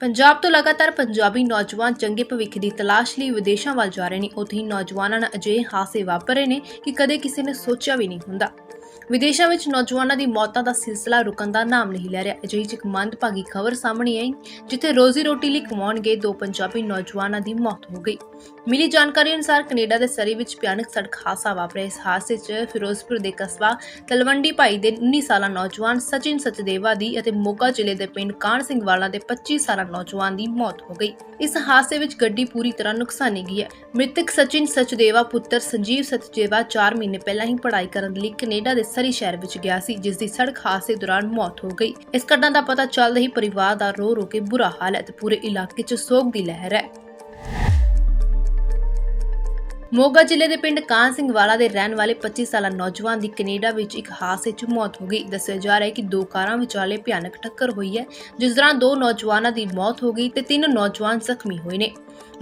ਪੰਜਾਬ ਤੋਂ ਲਗਾਤਾਰ ਪੰਜਾਬੀ ਨੌਜਵਾਨ ਚੰਗੇ ਭਵਿੱਖ ਦੀ ਤਲਾਸ਼ ਲਈ ਵਿਦੇਸ਼ਾਂ ਵੱਲ ਜਾ ਰਹੇ ਨੇ। ਉੱਥੇ ਹੀ ਨੌਜਵਾਨਾਂ ਨਾਲ ਅਜਿਹੇ ਹਾਸੇ ਵਾਪਰ ਰਹੇ ਨੇ ਕਿ ਕਦੇ ਕਿਸੇ ਨੇ ਸੋਚਿਆ ਵੀ ਨਹੀਂ ਹੁੰਦਾ। ਵਿਦੇਸ਼ਾਂ ਵਿੱਚ ਨੌਜਵਾਨਾਂ ਦੀ ਮੌਤਾਂ ਦਾ ਸਿਲਸਿਲਾ ਰੁਕਣ ਦਾ ਨਾਮ ਨਹੀਂ ਲੈ ਰਿਹਾ। ਅਜਿਹੀ ਚ ਇੱਕ ਮੰਦਭਾਗੀ ਖਬਰ ਸਾਹਮਣੇ ਆਈ, ਜਿੱਥੇ ਰੋਜ਼ੀ ਰੋਟੀ ਲਈ ਕਮਾਉਣ ਗਏ ਦੋ ਪੰਜਾਬੀ ਨੌਜਵਾਨਾਂ ਦੀ ਮੌਤ ਹੋ ਗਈ। ਮਿਲੀ ਜਾਣਕਾਰੀ ਅਨੁਸਾਰ ਕੈਨੇਡਾ ਦੇ ਸਰੀ ਵਿੱਚ ਭਿਆਨਕ ਸੜਕ ਹਾਦਸਾ ਵਾਪਰਿਆ। ਇਸ ਹਾਦਸੇ 'ਚ ਫਿਰੋਜ਼ਪੁਰ ਦੇ ਕਸਬਾ ਤਲਵੰਡੀ ਭਾਈ ਦੇ 19 ਸਾਲਾ ਨੌਜਵਾਨ ਸਚਿਨ ਸਚਦੇਵਾ ਦੀ ਅਤੇ ਮੋਗਾ ਜ਼ਿਲ੍ਹੇ ਦੇ ਪਿੰਡ ਕਾਣ ਸਿੰਘ ਵਾਲਾ ਦੇ 25 ਸਾਲਾ ਨੌਜਵਾਨ ਦੀ ਮੌਤ ਹੋ ਗਈ। ਇਸ ਹਾਦਸੇ ਵਿੱਚ ਗੱਡੀ ਪੂਰੀ ਤਰ੍ਹਾਂ ਨੁਕਸਾਨੀ ਗਈ ਹੈ। ਮ੍ਰਿਤਕ ਸਚਿਨ ਸਚਦੇਵਾ ਪੁੱਤਰ ਸੰਜੀਵ ਸਚਦੇਵਾ 4 ਮਹੀਨੇ ਪਹਿਲਾਂ ਹੀ ਪੜ੍ਹਾਈ ਕਰਨ ਲਈ ਕੈਨੇਡਾ ਦੇ ਸਰੀ ਸ਼ਹਿਰ ਵਿੱਚ ਗਿਆ ਸੀ, ਜਿਸ ਦੀ ਸੜਕ ਹਾਦਸੇ ਦੌਰਾਨ ਮੌਤ ਹੋ ਗਈ। ਇਸ ਘਟਨਾ ਦਾ ਪਤਾ ਚੱਲਦੇ ਹੀ ਪਰਿਵਾਰ ਦਾ ਰੋ ਰੋ ਕੇ ਬੁਰਾ ਹਾਲ ਹੈ ਤੇ ਪੂਰੇ ਇਲਾਕੇ 'ਚ ਸੋਗ ਦੀ ਲਹਿਰ ਹੈ। ਮੋਗਾ ਜ਼ਿਲ੍ਹੇ ਦੇ ਪਿੰਡ ਕਾਂ ਸਿੰਘ ਵਾਲਾ ਦੇ ਰਹਿਣ ਵਾਲੇ 25 ਸਾਲਾ ਨੌਜਵਾਨ ਦੀ ਕੈਨੇਡਾ ਵਿੱਚ ਇੱਕ ਹਾਦਸੇ 'ਚ ਮੌਤ ਹੋ ਗਈ। ਦੱਸਿਆ ਜਾ ਰਿਹਾ ਹੈ ਕਿ ਦੋ ਕਾਰਾਂ ਵਿਚਾਲੇ ਭਿਆਨਕ ਟੱਕਰ ਹੋਈ ਹੈ, ਜਿਸ ਦੌਰਾਨ ਦੋ ਨੌਜਵਾਨਾਂ ਦੀ ਮੌਤ ਹੋ ਗਈ ਤੇ ਤਿੰਨ ਨੌਜਵਾਨ ਜ਼ਖਮੀ ਹੋਏ ਨੇ।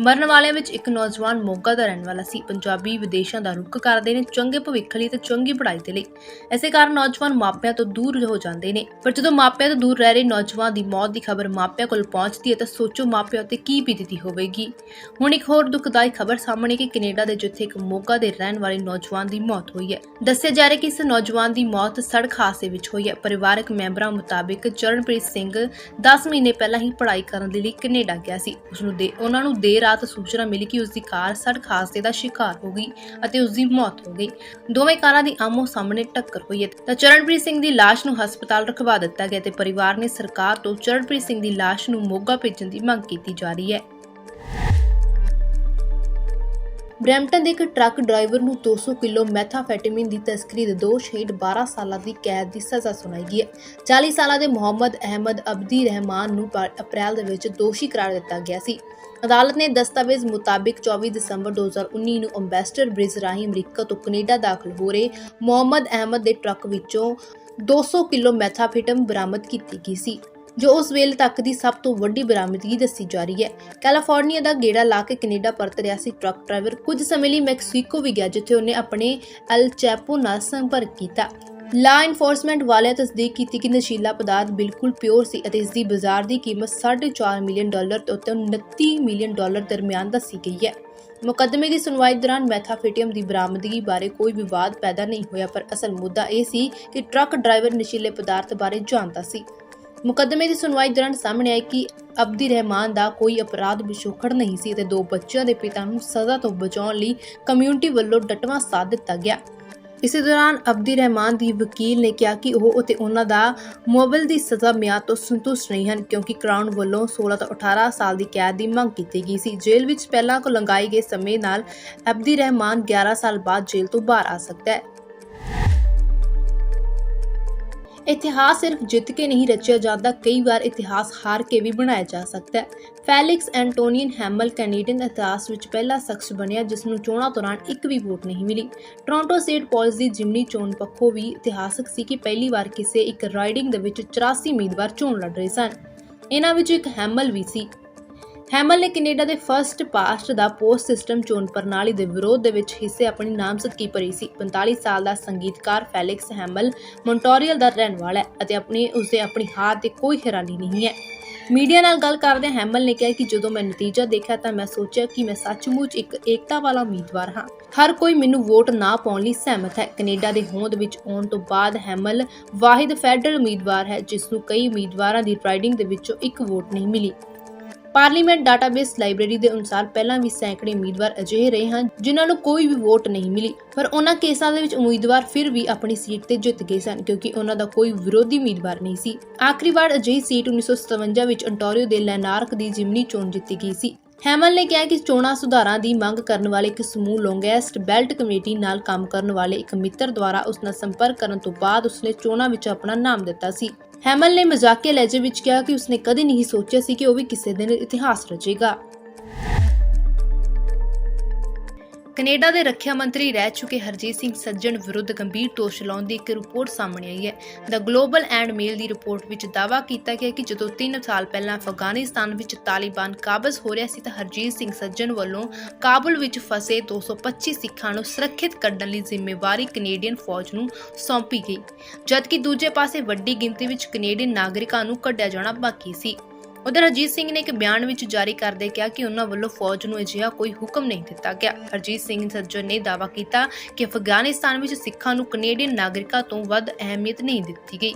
ਮਰਨ ਵਾਲਿਆਂ ਵਿੱਚ ਇੱਕ ਨੌਜਵਾਨ ਮੋਗਾ ਦਾ ਰਹਿਣ ਵਾਲਾ ਸੀ। ਪੰਜਾਬੀ ਵਿਦੇਸ਼ਾਂ ਦਾ ਰੁਖ ਕਰਦੇ ਨੇ, ਚੰਗੇ ਭਵਿੱਖ ਲਈ ਤੇ ਚੰਗੀ ਪੜ੍ਹਾਈ ਦੇ ਲਈ। ਐਸੇ ਕਾਰਨ ਨੌਜਵਾਨ ਮਾਪਿਆਂ ਤੋਂ ਦੂਰ ਹੋ ਜਾਂਦੇ ਨੇ। ਪਰ ਜਦੋਂ ਮਾਪਿਆਂ ਤੋਂ ਦੂਰ ਰਹਿ ਰਹੇ ਨੌਜਵਾਨ ਦੀ ਮੌਤ ਦੀ ਖਬਰ ਮਾਪਿਆਂ ਕੋਲ ਪਹੁੰਚਦੀ ਹੈ ਤਾਂ ਸੋਚੋ ਮਾਪਿਆਂ ਉੱਤੇ ਕੀ ਬੀਤਦੀ ਹੋਵੇਗੀ। ਹੁਣ ਇੱਕ ਹੋਰ ਦੁਖਦਾਈ ਖਬਰ ਸਾਹਮਣੇ ਕਿ ਕੈਨੇਡਾ ਦੇ ਜਿੱਥੇ ਇੱਕ ਮੋਗਾ ਦੇ ਰਹਿਣ ਵਾਲੇ ਨੌਜਵਾਨ ਦੀ ਮੌਤ ਹੋਈ ਹੈ। ਦੱਸਿਆ ਜਾ ਰਿਹਾ ਕਿ ਇਸ ਨੌਜਵਾਨ ਦੀ ਮੌਤ ਸੜਕ ਹਾਦਸੇ ਵਿੱਚ ਹੋਈ ਹੈ। ਪਰਿਵਾਰਕ ਮੈਂਬਰਾਂ ਮੁਤਾਬਿਕ ਚਰਨਪ੍ਰੀਤ ਸਿੰਘ 10 ਮਹੀਨੇ ਪਹਿਲਾਂ ਹੀ ਪੜ੍ਹਾਈ ਕਰਨ ਦੇ ਲਈ ਕੈਨੇਡਾ ਗਿਆ ਸੀ। ਉਸ ਨੂੰ ਦੇ ਉਹਨਾਂ ਨੂੰ ਦੇਰ ਰਾਤ ਸੂਚਨਾ ਮਿਲੀ ਕਿ ਉਸ ਦੀ ਕਾਰ ਸੜਕ ਹਾਦਸੇ ਦਾ ਸ਼ਿਕਾਰ ਹੋ ਗਈ ਅਤੇ ਉਸ ਦੀ ਮੌਤ ਹੋ ਗਈ। ਦੋਵੇਂ ਕਾਰਾਂ ਦੀ ਆਮੋ ਸਾਹਮਣੇ ਟੱਕਰ ਹੋਈ ਹੈ। ਤਾਂ ਚਰਨਪ੍ਰੀਤ ਸਿੰਘ ਦੀ ਲਾਸ਼ ਨੂੰ ਹਸਪਤਾਲ ਰਖਵਾ ਦਿੱਤਾ ਗਿਆ ਤੇ ਪਰਿਵਾਰ ਨੇ ਸਰਕਾਰ ਤੋਂ ਚਰਨਪ੍ਰੀਤ ਸਿੰਘ ਦੀ ਲਾਸ਼ ਨੂੰ ਮੋਗਾ ਭੇਜਣ ਦੀ ਮੰਗ ਕੀਤੀ ਜਾ ਰਹੀ ਹੈ। ਬ੍ਰੈਂਪਟਨ ਦੇ ਇੱਕ ਟਰੱਕ ਡਰਾਈਵਰ ਨੂੰ 200 ਕਿਲੋ ਮੈਥਾਫੈਟਾਮੀਨ ਦੀ ਤਸਕਰੀ ਦੇ ਦੋਸ਼ ਹੇਠ 12 ਸਾਲਾਂ ਦੀ ਕੈਦ ਦੀ ਸਜ਼ਾ ਸੁਣਾਈ ਗਈ ਹੈ। 40 ਸਾਲਾਂ ਦੇ ਮੁਹੰਮਦ ਅਹਿਮਦ ਅਬਦੀ ਰਹਿਮਾਨ ਨੂੰ ਅਪ੍ਰੈਲ ਦੇ ਵਿੱਚ ਦੋਸ਼ੀ ਕਰਾਰ ਦਿੱਤਾ ਗਿਆ ਸੀ। ਅਦਾਲਤ ਨੇ ਦਸਤਾਵੇਜ਼ ਮੁਤਾਬਿਕ 24 ਦਸੰਬਰ 2019 ਨੂੰ ਅੰਬੈਸਡਰ ਬ੍ਰਿਜ ਰਾਹੀਂ ਅਮਰੀਕਾ ਤੋਂ ਕੈਨੇਡਾ ਦਾਖਲ ਹੋ ਰਹੇ ਮੁਹੰਮਦ ਅਹਿਮਦ ਦੇ ਟਰੱਕ ਵਿੱਚੋਂ 200 ਕਿਲੋ ਮੈਥਾਫੈਟਮ ਬਰਾਮਦ ਕੀਤੀ ਗਈ ਸੀ। ਜੋ ਉਸ ਵੇਲੇ ਤੱਕ ਦੀ ਸਭ ਤੋਂ ਵੱਡੀ ਬਰਾਮਦਗੀ ਦੱਸੀ ਜਾ ਰਹੀ ਹੈ। ਕੈਲੀਫੋਰਨੀਆ ਦਾ ਗੇੜਾ ਲਾ ਕੇ ਕੈਨੇਡਾ ਪਰਤ ਰਿਹਾ ਸੀ ਟਰੱਕ ਡਰਾਈਵਰ। ਕੁਝ ਸਮੇਂ ਲਈ ਮੈਕਸੀਕੋ ਵੀ ਗਿਆ, ਜਿੱਥੇ ਉਹਨੇ ਆਪਣੇ ਅਲ ਚੈਪੋ ਨਾਲ ਸੰਪਰਕ ਕੀਤਾ। ਲਾ ਇਨਫੋਰਸਮੈਂਟ ਵਾਲਿਆਂ ਤਸਦੀਕ ਕੀਤੀ ਕਿ ਨਸ਼ੀਲਾ ਪਦਾਰਥ ਬਿਲਕੁਲ ਪਿਓਰ ਸੀ ਅਤੇ ਇਸ ਦੀ ਬਾਜ਼ਾਰ ਦੀ ਕੀਮਤ 4.5 ਮਿਲੀਅਨ ਡਾਲਰ ਤੋਂ 29 ਮਿਲੀਅਨ ਡਾਲਰ ਦਰਮਿਆਨ ਦੱਸੀ ਗਈ ਹੈ। ਮੁਕੱਦਮੇ ਦੀ ਸੁਣਵਾਈ ਦੌਰਾਨ ਮੈਥਾਫੇਟੀਅਮ ਦੀ ਬਰਾਮਦਗੀ ਬਾਰੇ ਕੋਈ ਵਿਵਾਦ ਪੈਦਾ ਨਹੀਂ ਹੋਇਆ, ਪਰ ਅਸਲ ਮੁੱਦਾ ਇਹ ਸੀ ਕਿ ਟਰੱਕ ਡਰਾਈਵਰ ਨਸ਼ੀਲੇ ਪਦਾਰਥ ਬਾਰੇ ਜਾਣਦਾ ਸੀ। ਮੁਕੱਦਮੇ ਦੀ ਸੁਣਵਾਈ ਦੌਰਾਨ ਸਾਹਮਣੇ ਆਇਆ ਕਿ ਅਬਦੀ ਰਹਿਮਾਨ ਦਾ ਕੋਈ ਅਪਰਾਧ ਵਿਸ਼ੋਖੜ ਨਹੀਂ ਸੀ ਤੇ ਦੋ ਬੱਚਿਆਂ ਦੇ ਪਿਤਾ ਨੂੰ ਸਜ਼ਾ ਤੋਂ ਬਚਾਉਣ ਲਈ ਕਮਿਊਨਿਟੀ ਵੱਲੋਂ ਡਟਵਾਂ ਸਾਥ ਦਿੱਤਾ ਗਿਆ। ਇਸੇ ਦੌਰਾਨ ਅਬਦੀ ਰਹਿਮਾਨ ਦੀ ਵਕੀਲ ਨੇ ਕਿਹਾ ਕਿ ਉਹ ਅਤੇ ਉਹਨਾਂ ਦਾ ਮੁਅੱਵਲ ਦੀ ਸਜ਼ਾ ਮਿਆਦ ਤੋਂ ਸੰਤੁਸ਼ਟ ਨਹੀਂ ਹਨ ਕਿਉਂਕਿ ਕਰਾਊਨ ਵੱਲੋਂ 16 ਤੋਂ 18 ਸਾਲ ਦੀ ਕੈਦ ਦੀ ਮੰਗ ਕੀਤੀ ਗਈ ਸੀ। ਜੇਲ੍ਹ ਵਿੱਚ ਪਹਿਲਾਂ ਕੋ ਲੰਗਾਈ ਗਏ ਸਮੇਂ ਨਾਲ ਅਬਦੀ ਰਹਿਮਾਨ 11 ਸਾਲ ਬਾਅਦ ਜੇਲ੍ਹ ਤੋਂ ਬਾਹਰ ਆ ਸਕਦਾ ਹੈ। ਇਤਿਹਾਸ ਸਿਰਫ ਜਿੱਤ ਕੇ ਨਹੀਂ ਰਚਿਆ ਜਾਂਦਾ, ਕਈ ਵਾਰ ਇਤਿਹਾਸ ਹਾਰ ਕੇ ਵੀ ਬਣਾਇਆ ਜਾ ਸਕਦਾ ਹੈ। ਫੈਲਿਕਸ ਐਂਟੋਨੀਅਨ ਹੈਮਲ ਕੈਨੇਡੀਅਨ ਇਤਿਹਾਸ ਵਿੱਚ ਪਹਿਲਾ ਸ਼ਖਸ ਬਣਿਆ, ਜਿਸ ਨੂੰ ਚੋਣਾਂ ਦੌਰਾਨ ਇੱਕ ਵੀ ਵੋਟ ਨਹੀਂ ਮਿਲੀ। ਟੋਰਾਂਟੋ ਸਟੇਟ ਪੁਲਿਸ ਦੀ ਜਿਮਨੀ ਚੋਣ ਪੱਖੋਂ ਵੀ ਇਤਿਹਾਸਕ ਸੀ ਕਿ ਪਹਿਲੀ ਵਾਰ ਕਿਸੇ ਇੱਕ ਰਾਈਡਿੰਗ ਦੇ ਵਿੱਚ 84 ਉਮੀਦਵਾਰ ਚੋਣ ਲੜ ਰਹੇ ਸਨ। ਇਹਨਾਂ ਵਿੱਚ ਇੱਕ ਹੈਮਲ ਵੀ ਸੀ। ਹੈਮਲ ਨੇ ਕੈਨੇਡਾ ਦੇ first past the post system ਚੋਣ ਪ੍ਰਣਾਲੀ ਦੇ ਵਿਰੋਧ ਦੇ ਵਿੱਚ ਹਿੱਸੇ ਆਪਣੀ ਨਾਮਜ਼ਦਗੀ ਭਰੀ ਸੀ। 45 ਸਾਲ ਦਾ ਸੰਗੀਤਕਾਰ ਫੈਲਿਕਸ ਹੈਮਲ ਮੌਂਟਰੀਅਲ ਦਾ ਰਹਿਣ ਵਾਲਾ ਹੈ ਅਤੇ ਆਪਣੀ, ਉਸਦੇ ਆਪਣੀ ਹਾਰ ਤੇ ਕੋਈ ਹੈਰਾਨੀ ਨਹੀਂ ਹੈ। ਮੀਡੀਆ ਨਾਲ ਗੱਲ ਕਰਦੇ ਹੈਮਲ ਨੇ ਕਿਹਾ ਕਿ ਜਦੋਂ ਮੈਂ ਨਤੀਜਾ ਦੇਖਿਆ ਤਾਂ ਮੈਂ ਸੋਚਿਆ ਕਿ ਮੈਂ ਸੱਚਮੁੱਚ ਇੱਕ ਏਕਤਾ ਵਾਲਾ ਉਮੀਦਵਾਰ ਹਾਂ। ਹਰ ਕੋਈ ਮੈਨੂੰ ਵੋਟ ਨਾ ਪਾਉਣ ਲਈ ਸਹਿਮਤ ਹੈ। ਕੈਨੇਡਾ ਦੇ ਹੋਂਦ ਵਿੱਚ ਆਉਣ ਤੋਂ ਬਾਅਦ ਹੈਮਲ ਵਾਹਿਦ ਫੈਡਰਲ ਉਮੀਦਵਾਰ ਹੈ ਜਿਸ ਨੂੰ ਕਈ ਉਮੀਦਵਾਰਾਂ ਦੀ ਰਾਈਡਿੰਗ ਦੇ ਵਿੱਚੋਂ ਇੱਕ ਵੋਟ ਨਹੀਂ ਮਿਲੀ। ਪਾਰਲੀਮੈਂਟ ਡਾਟਾਬੇਸ ਲਾਇਬ੍ਰੇਰੀ ਦੇ ਅਨੁਸਾਰ ਪਹਿਲਾਂ ਵੀ ਸੈਂਕੜੇ ਉਮੀਦਵਾਰ ਅਜਿਹੇ ਰਹੇ ਹਨ, ਜਿਨ੍ਹਾਂ ਨੂੰ ਕੋਈ ਵੀ ਵੋਟ ਨਹੀਂ ਮਿਲੀ। ਪਰ ਉਹਨਾਂ ਕੇਸਾਂ ਦੇ ਵਿੱਚ ਉਮੀਦਵਾਰ ਫਿਰ ਵੀ ਆਪਣੀ ਸੀਟ ਤੇ ਜਿੱਤ ਗਏ ਸਨ, ਕਿਉਂਕਿ ਉਹਨਾਂ ਦਾ ਕੋਈ ਵਿਰੋਧੀ ਉਮੀਦਵਾਰ ਨਹੀਂ ਸੀ। ਆਖਰੀ ਵਾਰ ਅਜਿਹੀ ਸੀਟ 1957 ਵਿੱਚ ਅੰਟੋਰੀਓ ਦੇ ਲੈਨਾਰਕ ਦੀ ਜਿਮਨੀ ਚੋਣ ਜਿੱਤੀ ਗਈ ਸੀ। ਹੈਮਲ ਨੇ ਕਿਹਾ ਕਿ ਚੋਣਾਂ ਸੁਧਾਰਾਂ ਦੀ ਮੰਗ ਕਰਨ ਵਾਲੇ ਇੱਕ ਸਮੂਹ ਲੌਂਗੈਸਟ ਬੈਲਟ ਕਮੇਟੀ ਨਾਲ ਕੰਮ ਕਰਨ ਵਾਲੇ ਇੱਕ ਮਿੱਤਰ ਦੁਆਰਾ ਉਸ ਨਾਲ ਸੰਪਰਕ ਕਰਨ ਤੋਂ ਬਾਅਦ ਉਸਨੇ ਚੋਣਾਂ ਵਿੱਚ ਆਪਣਾ ਨਾਮ ਦਿੱਤਾ ਸੀ। ਹੈਮਲ ਨੇ ਮਜ਼ਾਕੀਆ ਲਹਿਜੇ ਵਿੱਚ ਕਿਹਾ ਕਿ ਉਸਨੇ ਕਦੇ ਨਹੀਂ ਸੋਚਿਆ ਸੀ ਕਿ ਉਹ ਵੀ ਕਿਸੇ ਦਿਨ ਇਤਿਹਾਸ ਰਚੇਗਾ। ਕੈਨੇਡਾ ਦੇ ਰੱਖਿਆ ਮੰਤਰੀ ਰਹਿ ਚੁੱਕੇ ਹਰਜੀਤ ਸਿੰਘ ਸੱਜਣ ਵਿਰੁੱਧ ਗੰਭੀਰ ਦੋਸ਼ ਲਾਉਣ ਦੀ ਇੱਕ ਰਿਪੋਰਟ ਸਾਹਮਣੇ ਆਈ ਹੈ। ਦ ਗਲੋਬਲ ਐਂਡ ਮੇਲ ਦੀ ਰਿਪੋਰਟ ਵਿੱਚ ਦਾਅਵਾ ਕੀਤਾ ਗਿਆ ਕਿ ਜਦੋਂ 3 ਸਾਲ ਪਹਿਲਾਂ ਅਫਗਾਨਿਸਤਾਨ ਵਿੱਚ ਤਾਲਿਬਾਨ ਕਾਬਜ਼ ਹੋ ਰਿਹਾ ਸੀ ਤਾਂ ਹਰਜੀਤ ਸਿੰਘ ਸੱਜਣ ਵੱਲੋਂ ਕਾਬੁਲ ਵਿੱਚ ਫਸੇ 225 ਸਿੱਖਾਂ ਨੂੰ ਸੁਰੱਖਿਅਤ ਕੱਢਣ ਲਈ ਜ਼ਿੰਮੇਵਾਰੀ ਕੈਨੇਡੀਅਨ ਫੌਜ ਨੂੰ ਸੌਂਪੀ ਗਈ। ਜਦਕਿ ਦੂਜੇ ਪਾਸੇ ਵੱਡੀ ਗਿਣਤੀ ਵਿੱਚ ਕੈਨੇਡੀਅਨ ਨਾਗਰਿਕਾਂ ਨੂੰ ਕੱਢਿਆ ਜਾਣਾ ਬਾਕੀ ਸੀ। ਉਧਰ ਹਰਜੀਤ ਸਿੰਘ ਨੇ ਇੱਕ ਬਿਆਨ ਵਿੱਚ ਜਾਰੀ ਕਰਦੇ ਕਿਹਾ ਕਿ ਉਹਨਾਂ ਵੱਲੋਂ ਫੌਜ ਨੂੰ ਅਜਿਹਾ ਕੋਈ ਹੁਕਮ ਨਹੀਂ ਦਿੱਤਾ ਗਿਆ। ਹਰਜੀਤ ਸਿੰਘ ਸੱਜਣ ਨੇ ਦਾਅਵਾ ਕੀਤਾ ਕਿ ਅਫਗਾਨਿਸਤਾਨ ਵਿੱਚ ਸਿੱਖਾਂ ਨੂੰ ਕੈਨੇਡੀਅਨ ਨਾਗਰਿਕਾਂ ਤੋਂ ਵੱਧ ਅਹਿਮੀਅਤ ਨਹੀਂ ਦਿੱਤੀ ਗਈ।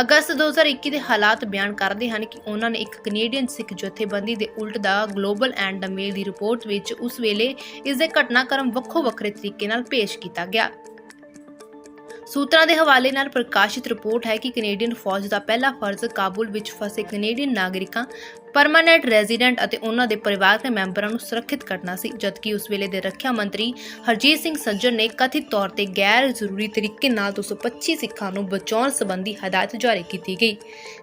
ਅਗਸਤ 2021 ਦੇ ਹਾਲਾਤ ਬਿਆਨ ਕਰਦੇ ਹਨ ਕਿ ਉਹਨਾਂ ਨੇ ਇੱਕ ਕੈਨੇਡੀਅਨ ਸਿੱਖ ਜਥੇਬੰਦੀ ਦੇ ਉਲਟ the Globe and the Mail the report ਵਿੱਚ ਉਸ ਵੇਲੇ ਇਸ ਦੇ ਘਟਨਾਕ੍ਰਮ ਵੱਖੋ ਵੱਖਰੇ ਤਰੀਕੇ ਨਾਲ ਪੇਸ਼ ਕੀਤਾ ਗਿਆ। ਸੂਤਰਾਂ ਦੇ ਹਵਾਲੇ ਨਾਲ ਪ੍ਰਕਾਸ਼ਿਤ ਰਿਪੋਰਟ ਹੈ ਕਿ ਕੈਨੇਡੀਅਨ ਫੌਜ ਦਾ ਪਹਿਲਾ ਫਰਜ਼ ਕਾਬੁਲ ਵਿੱਚ ਫਸੇ ਕੈਨੇਡੀਅਨ ਨਾਗਰਿਕਾਂ ਪਰਮਾਨੈਂਟ ਰੈਜ਼ੀਡੈਂਟ ਅਤੇ ਉਹਨਾਂ ਦੇ ਪਰਿਵਾਰ ਦੇ ਮੈਂਬਰਾਂ ਨੂੰ ਸੁਰੱਖਿਅਤ ਕਰਨਾ ਸੀ, ਜਦਕਿ ਉਸ ਵੇਲੇ ਦੇ ਰੱਖਿਆ ਮੰਤਰੀ ਹਰਜੀਤ ਸਿੰਘ ਸੱਜਣ ਨੇ ਕਥਿਤ ਤੌਰ ਤੇ ਗੈਰ ਜ਼ਰੂਰੀ ਤਰੀਕੇ ਨਾਲ 225 ਸਿੱਖਾਂ ਨੂੰ ਬਚਾਉਣ ਸੰਬੰਧੀ ਹਦਾਇਤ ਜਾਰੀ ਕੀਤੀ ਗਈ।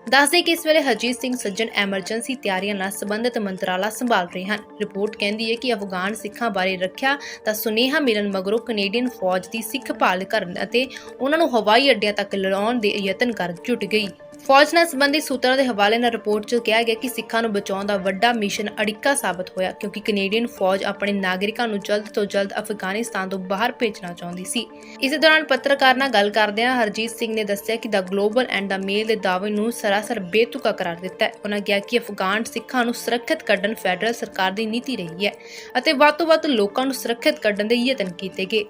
ਦੱਸਦੇ ਕਿ ਇਸ ਵੇਲੇ ਹਰਜੀਤ ਸਿੰਘ ਸੱਜਣ ਐਮਰਜੈਂਸੀ ਤਿਆਰੀਆਂ ਨਾਲ ਸੰਬੰਧਿਤ ਮੰਤਰਾਲਾ ਸੰਭਾਲ ਰਹੇ ਹਨ। ਰਿਪੋਰਟ ਕਹਿੰਦੀ ਹੈ ਕਿ ਅਫਗਾਨ ਸਿੱਖਾਂ ਬਾਰੇ ਰੱਖਿਆ ਤਾਂ ਸੁਨੇਹਾ ਮਿਲਣ ਮਗਰੋਂ ਕੈਨੇਡੀਅਨ ਫੌਜ ਦੀ ਸਿੱਖ ਭਾਲ ਕਰਨ ਅਤੇ ਉਹਨਾਂ ਨੂੰ ਹਵਾਈ ਅੱਡਿਆਂ ਤੱਕ ਲੜਾਉਣ ਦੇ ਯਤਨ ਕਰ ਜੁਟ ਗਈ। ਫੌਜ ਨਾਲ ਸੰਬੰਧਿਤ ਸੂਤਰਾਂ ਦੇ ਹਵਾਲੇ ਨਾਲ ਰਿਪੋਰਟ 'ਚ ਕਿਹਾ ਗਿਆ ਕਿ ਸਿੱਖਾਂ ਨੂੰ ਬਚਾਉਣ ਦਾ ਵੱਡਾ ਮਿਸ਼ਨ ਅੜਿੱਕਾ ਸਾਬਤ ਹੋਇਆ, ਕਿਉਂਕਿ ਕੈਨੇਡੀਅਨ ਫੌਜ ਆਪਣੇ ਨਾਗਰਿਕਾਂ ਨੂੰ ਜਲਦ ਤੋਂ ਜਲਦ ਅਫਗਾਨਿਸਤਾਨ ਤੋਂ ਬਾਹਰ ਭੇਜਣਾ ਚਾਹੁੰਦੀ ਸੀ। ਇਸੇ ਦੌਰਾਨ ਪੱਤਰਕਾਰ ਨਾਲ ਗੱਲ ਕਰਦਿਆਂ ਹਰਜੀਤ ਸਿੰਘ ਨੇ ਦੱਸਿਆ ਕਿ ਦਾ ਗਲੋਬਲ ਐਂਡ ਦਾ ਮੇਲ ਦੇ ਦਾਅਵੇ ਨੂੰ ਸਰਾਸਰ ਬੇਤੁਕਾ ਕਰਾਰ ਦਿੱਤਾ ਹੈ। ਉਹਨਾਂ ਕਿਹਾ ਕਿ ਅਫਗਾਨ ਸਿੱਖਾਂ ਨੂੰ ਸੁਰੱਖਿਅਤ ਕੱਢਣ ਫੈਡਰਲ ਸਰਕਾਰ ਦੀ ਨੀਤੀ ਰਹੀ ਹੈ ਅਤੇ ਵੱਧ ਤੋਂ ਵੱਧ ਲੋਕਾਂ ਨੂੰ ਸੁਰੱਖਿਅਤ ਕੱਢਣ ਦੇ ਯਤਨ ਕੀਤੇ ਗਏ।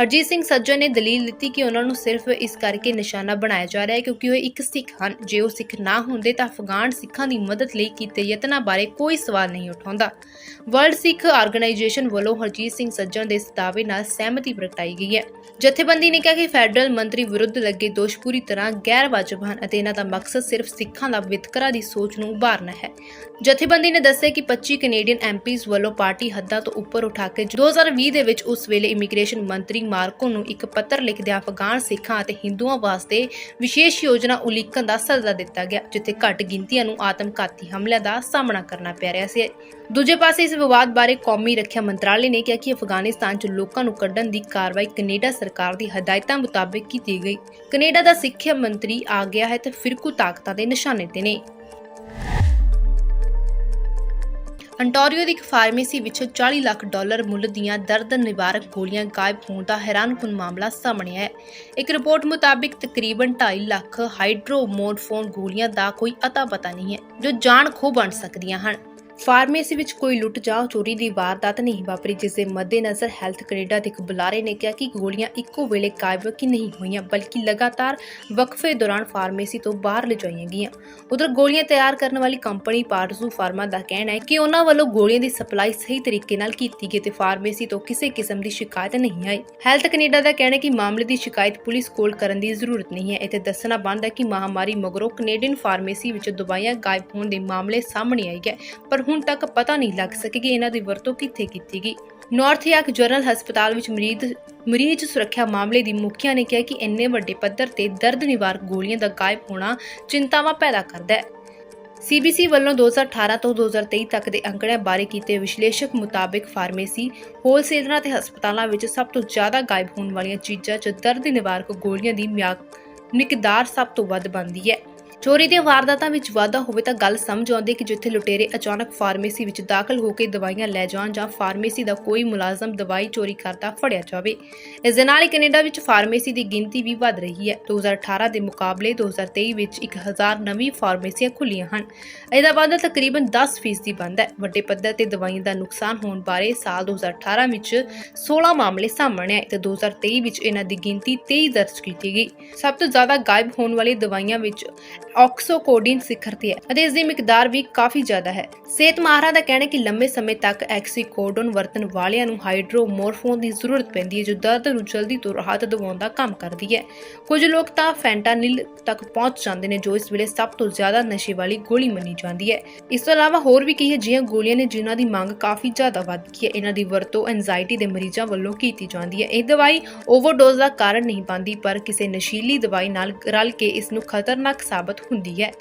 ਹਰਜੀਤ ਸਿੰਘ ਸੱਜਣ ਨੇ ਦਲੀਲ ਦਿੱਤੀ ਕਿ ਉਹਨਾਂ ਨੂੰ ਸਿਰਫ ਇਸ ਕਰਕੇ ਨਿਸ਼ਾਨਾ ਬਣਾਇਆ ਜਾ ਰਿਹਾ ਹੈ ਕਿਉਂਕਿ ਉਹ ਇੱਕ ਸਿੱਖ ਹਨ। ਜੇ ਉਹ ਸਿੱਖ ਨਾ ਹੁੰਦੇ ਤਾਂ ਅਫਗਾਨ ਸਿੱਖਾਂ ਦੀ ਮਦਦ ਲਈ ਕੀਤੇ ਯਤਨਾਂ ਬਾਰੇ ਕੋਈ ਸਵਾਲ ਨਹੀਂ ਉਠਾਉਂਦਾ। ਵਰਲਡ ਸਿੱਖ ਆਰਗੇਨਾਈਜੇਸ਼ਨ ਵੱਲੋਂ ਹਰਜੀਤ ਸਿੰਘ ਸੱਜਣ ਦੇ ਇਸ ਦਾਅਵੇ ਨਾਲ ਸਹਿਮਤੀ ਪ੍ਰਗਟਾਈ ਗਈ ਹੈ। ਜਥੇਬੰਦੀ ਨੇ ਕਿਹਾ ਕਿ ਫੈਡਰਲ ਮੰਤਰੀ ਵਿਰੁੱਧ ਲੱਗੇ ਦੋਸ਼ ਪੂਰੀ ਤਰ੍ਹਾਂ ਗੈਰ ਵਾਜਬ ਹਨ ਅਤੇ ਇਹਨਾਂ ਦਾ ਮਕਸਦ ਸਿਰਫ ਸਿੱਖਾਂ ਦਾ ਵਿਤਕਰਾ ਦੀ ਸੋਚ ਨੂੰ ਉਭਾਰਨਾ ਹੈ। ਜਥੇਬੰਦੀ ਨੇ ਦੱਸਿਆ ਕਿ 25 ਕੈਨੇਡੀਅਨ ਐਮਪੀਜ਼ ਵੱਲੋਂ ਪਾਰਟੀ ਹੱਦਾਂ ਤੋਂ ਉੱਪਰ ਉਠਾ ਕੇ 2020 ਦੇ ਵਿੱਚ ਉਸ ਵੇਲੇ ਇਮੀਗ੍ਰੇਸ਼ਨ ਮੰਤਰੀ ਮਾਰਕੋ ਨੂੰ ਇੱਕ ਪੱਤਰ ਲਿਖਦਿਆਂ ਅਫਗਾਨ ਸਿੱਖਾਂ ਅਤੇ ਹਿੰਦੂਆਂ ਵਾਸਤੇ ਵਿਸ਼ੇਸ਼ ਯੋਜਨਾ ਉਲੀਕਣ ਦਾ ਸੱਦਾ ਦਿੱਤਾ ਗਿਆ, ਜਿੱਥੇ ਘੱਟ ਗਿਣਤੀਆਂ ਨੂੰ ਆਤਮਘਾਤੀ ਹਮਲਿਆਂ ਦਾ ਸਾਹਮਣਾ ਕਰਨਾ ਪੈ ਰਿਹਾ ਸੀ। ਦੂਜੇ ਪਾਸੇ ਇਸ ਵਿਵਾਦ ਬਾਰੇ ਕੌਮੀ ਰੱਖਿਆ ਮੰਤਰਾਲੇ ਨੇ ਕਿਹਾ ਕਿ ਅਫਗਾਨਿਸਤਾਨ 'ਚ ਲੋਕਾਂ ਨੂੰ ਕੱਢਣ ਦੀ ਕਾਰਵਾਈ ਕੈਨੇਡਾ ਸਰਕਾਰ ਦੀ ਹਦਾਇਤਾਂ ਮੁਤਾਬਕ ਕੀਤੀ ਗਈ। ਕੈਨੇਡਾ ਦਾ ਸਿੱਖਿਆ ਮੰਤਰੀ ਆ ਗਿਆ ਹੈ ਤੇ ਫਿਰਕੂ ਤਾਕਤਾਂ ਦੇ ਨਿਸ਼ਾਨੇ ਤੇ ਨੇ। ਅੰਟੋਰੀਓ ਦੀ ਇੱਕ ਫਾਰਮੇਸੀ ਵਿੱਚੋਂ 40 ਲੱਖ ਡਾਲਰ ਮੁੱਲ ਦੀਆਂ ਦਰਦ ਨਿਵਾਰਕ ਗੋਲੀਆਂ ਗਾਇਬ ਹੋਣ ਦਾ ਹੈਰਾਨਕੁਨ ਮਾਮਲਾ ਸਾਹਮਣੇ ਆਇਆ ਹੈ। ਇੱਕ ਰਿਪੋਰਟ ਮੁਤਾਬਿਕ ਤਕਰੀਬਨ 2.5 ਲੱਖ ਹਾਈਡਰੋਮੋਰਫੋਨ ਗੋਲੀਆਂ ਦਾ ਕੋਈ ਅਤਾ ਪਤਾ ਨਹੀਂ ਹੈ, ਜੋ ਜਾਨ ਖੋ ਬਣ ਸਕਦੀਆਂ ਹਨ। ਫਾਰਮੇਸੀ ਵਿੱਚ ਕੋਈ ਲੁੱਟ ਜਾਂ ਚੋਰੀ ਦੀ ਵਾਰਦਾਤ ਨਹੀਂ ਵਾਪਰੀ ਜਿਸ ਦੇ ਮੱਦੇਨਜ਼ਰ ਹੈਲਥ ਕੈਨੇਡਾ ਦੇ ਇੱਕ ਬੁਲਾਰੇ ਨੇ ਕਿਹਾ ਕਿ ਗੋਲੀਆਂ ਇੱਕੋ ਵੇਲੇ ਗਾਇਬ ਕਿ ਨਹੀਂ ਹੋਈਆਂ, ਬਲਕਿ ਲਗਾਤਾਰ ਵਕਫੇ ਦੌਰਾਨ ਫਾਰਮੇਸੀ ਤੋਂ ਬਾਹਰ ਲਿਜਾਈਆਂ ਗਈਆਂ। ਉਧਰ ਗੋਲੀਆਂ ਤਿਆਰ ਕਰਨ ਵਾਲੀ ਕੰਪਨੀ ਪਾਰਸੂ ਫਾਰਮਾ ਦਾ ਕਹਿਣਾ ਹੈ ਕਿ ਉਹਨਾਂ ਵੱਲੋਂ ਗੋਲੀਆਂ ਦੀ ਸਪਲਾਈ ਸਹੀ ਤਰੀਕੇ ਨਾਲ ਕੀਤੀ ਗਈ ਤੇ ਫਾਰਮੇਸੀ ਤੋਂ ਕਿਸੇ ਕਿਸਮ ਦੀ ਸ਼ਿਕਾਇਤ ਨਹੀਂ ਆਈ। ਹੈਲਥ ਕੈਨੇਡਾ ਦਾ ਕਹਿਣਾ ਹੈ ਕਿ ਮਾਮਲੇ ਦੀ ਸ਼ਿਕਾਇਤ ਪੁਲਿਸ ਕੋਲ ਕਰਨ ਦੀ ਜ਼ਰੂਰਤ ਨਹੀਂ ਹੈ। ਇੱਥੇ ਦੱਸਣਾ ਬਣਦਾ ਹੈ ਕਿ ਮਹਾਮਾਰੀ ਮਗਰੋਂ ਕੈਨੇਡੀਅਨ ਫਾਰਮੇਸੀ ਵਿੱਚ ਦਵਾਈਆਂ ਗਾਇਬ ਹੋਣ ਦੇ ਮਾਮਲੇ ਸਾਹਮਣੇ ਆਏ ਹੈ ਪਰ ਹੁਣ ਤੱਕ ਪਤਾ ਨਹੀਂ ਲੱਗ ਸਕਿਆ ਕਿ ਇਹਨਾਂ ਦੀ ਵਰਤੋਂ ਕਿੱਥੇ ਕੀਤੀ ਗਈ। ਨਾਰਥ ਯਾਰਕ ਜਨਰਲ ਹਸਪਤਾਲ ਵਿੱਚ ਮਰੀਜ਼ ਮਰੀਜ਼ ਸੁਰੱਖਿਆ ਮਾਮਲੇ ਦੀ ਮੁਖੀਆ ਨੇ ਕਿਹਾ ਕਿ ਇੰਨੇ ਵੱਡੇ ਪੱਧਰ ਤੇ ਦਰਦ ਨਿਵਾਰਕ ਗੋਲੀਆਂ ਦਾ ਗਾਇਬ ਹੋਣਾ ਚਿੰਤਾਵਾਂ ਪੈਦਾ ਕਰਦਾ ਹੈ। ਸੀਬੀਸੀ ਵੱਲੋਂ 2018 ਤੋਂ 2023 ਤੱਕ ਦੇ ਅੰਕੜਿਆਂ ਬਾਰੇ ਕੀਤੇ ਵਿਸ਼ਲੇਸ਼ਕ ਮੁਤਾਬਕ ਫਾਰਮੇਸੀ, ਹੋਲਸੇਲਰਾਂ ਤੇ ਹਸਪਤਾਲਾਂ ਵਿੱਚ ਸਭ ਤੋਂ ਜ਼ਿਆਦਾ ਗਾਇਬ ਹੋਣ ਵਾਲੀਆਂ ਚੀਜ਼ਾਂ 'ਚ ਦਰਦ ਨਿਵਾਰਕ ਗੋਲੀਆਂ ਦੀ ਮਿਆਦ ਮਿਕਦਾਰ ਸਭ ਤੋਂ ਵੱਧ ਬਣਦੀ ਹੈ। ਚੋਰੀ ਦੀਆਂ ਵਾਰਦਾਤਾਂ ਵਿੱਚ ਵਾਧਾ ਹੋਵੇ ਤਾਂ ਗੱਲ ਸਮਝ ਆਉਂਦੀ ਕਿ ਜਿੱਥੇ ਲੁਟੇਰੇ ਅਚਾਨਕ ਫਾਰਮੇਸੀ ਵਿੱਚ ਦਾਖਲ ਹੋ ਕੇ ਦਵਾਈਆਂ ਲੈ ਜਾਣ ਜਾਂ ਫਾਰਮੇਸੀ ਦਾ ਕੋਈ ਮੁਲਾਜ਼ਮ ਦਵਾਈ ਚੋਰੀ ਕਰਦਾ ਫੜਿਆ ਜਾਵੇ। ਇਸ ਦੇ ਨਾਲ ਹੀ ਕੈਨੇਡਾ ਵਿੱਚ ਫਾਰਮੇਸੀ ਦੀ ਗਿਣਤੀ ਵੀ ਵਧ ਰਹੀ ਹੈ। 2018 ਦੇ ਮੁਕਾਬਲੇ 2023 ਵਿੱਚ 1000 ਨਵੀਂ ਫਾਰਮੇਸੀਆਂ ਖੁੱਲੀਆਂ ਹਨ। ਇਹਦਾ ਵਾਧਾ ਤਕਰੀਬਨ 10% ਬੰਦ ਹੈ। ਵੱਡੇ ਪੱਧਰ ਤੇ ਦਵਾਈਆਂ ਦਾ ਨੁਕਸਾਨ ਹੋਣ ਬਾਰੇ ਸਾਲ 2018 ਵਿੱਚ 16 ਮਾਮਲੇ ਸਾਹਮਣੇ ਆਏ ਤੇ 2023 ਵਿੱਚ ਇਹਨਾਂ ਦੀ ਗਿਣਤੀ 23 ਦਰਜ ਕੀਤੀ ਗਈ। ਸਭ ਤੋਂ ਜ਼ਿਆਦਾ ਗਾਇਬ ਹੋਣ ਵਾਲੀ ਦਵਾਈਆਂ ਵਿੱਚ ਆਕਸੋਕੋਡਿਨ ਸਿਖਰ ਤੇ ਹੈ ਅਤੇ ਇਸ ਦੀ ਮਿਕਦਾਰ ਵੀ ਕਾਫੀ ਜ਼ਿਆਦਾ ਹੈ। ਸਿਹਤ ਮਾਹਰਾਂ ਦਾ ਕਹਿਣਾ ਹੈ ਕਿ ਲੰਬੇ ਸਮੇਂ ਤੱਕ ਐਕਸੀਕੋਡਨ ਵਰਤਣ ਵਾਲਿਆਂ ਨੂੰ ਹਾਈਡਰੋਮੋਰਫੋਨ ਦੀ ਜ਼ਰੂਰਤ ਪੈਂਦੀ ਹੈ, ਜੋ ਦਰਦ ਨੂੰ ਜਲਦੀ ਤੋਂ ਰਾਹਤ ਦਿਵਾਉਣ ਦਾ ਕੰਮ ਕਰਦੀ ਹੈ। ਕੁਝ ਲੋਕ ਤਾਂ ਫੈਂਟਾਨਿਲ ਤੱਕ ਪਹੁੰਚ ਜਾਂਦੇ ਨੇ, ਜੋ ਇਸ ਵੇਲੇ ਸਭ ਤੋਂ ਜ਼ਿਆਦਾ ਨਸ਼ੇ ਵਾਲੀ ਗੋਲੀ ਮੰਨੀ ਜਾਂਦੀ ਹੈ। ਇਸ ਤੋਂ ਇਲਾਵਾ ਹੋਰ ਵੀ ਕਈ ਅਜਿਹੀਆਂ ਗੋਲੀਆਂ ਨੇ, ਜਿਨ੍ਹਾਂ ਦੀ ਮੰਗ ਕਾਫੀ ਜ਼ਿਆਦਾ ਵੱਧ ਗਈ ਹੈ। ਇਹਨਾਂ ਦੀ ਵਰਤੋਂ ਐਂਜ਼ਾਈਟੀ ਦੇ ਮਰੀਜ਼ਾਂ ਵੱਲੋਂ ਕੀਤੀ ਜਾਂਦੀ ਹੈ। ਇਹ ਦਵਾਈ ਓਵਰਡੋਜ਼ ਦਾ ਕਾਰਨ ਨਹੀਂ ਬਣਦੀ, ਪਰ ਕਿਸੇ ਨਸ਼ੀਲੀ ਦਵਾਈ ਨਾਲ ਰਲ ਕੇ ਇਸ ਨੂੰ ਖਤਰਨਾਕ ਸਾਬਤ ਹੁੰਦੀ ਹੈ।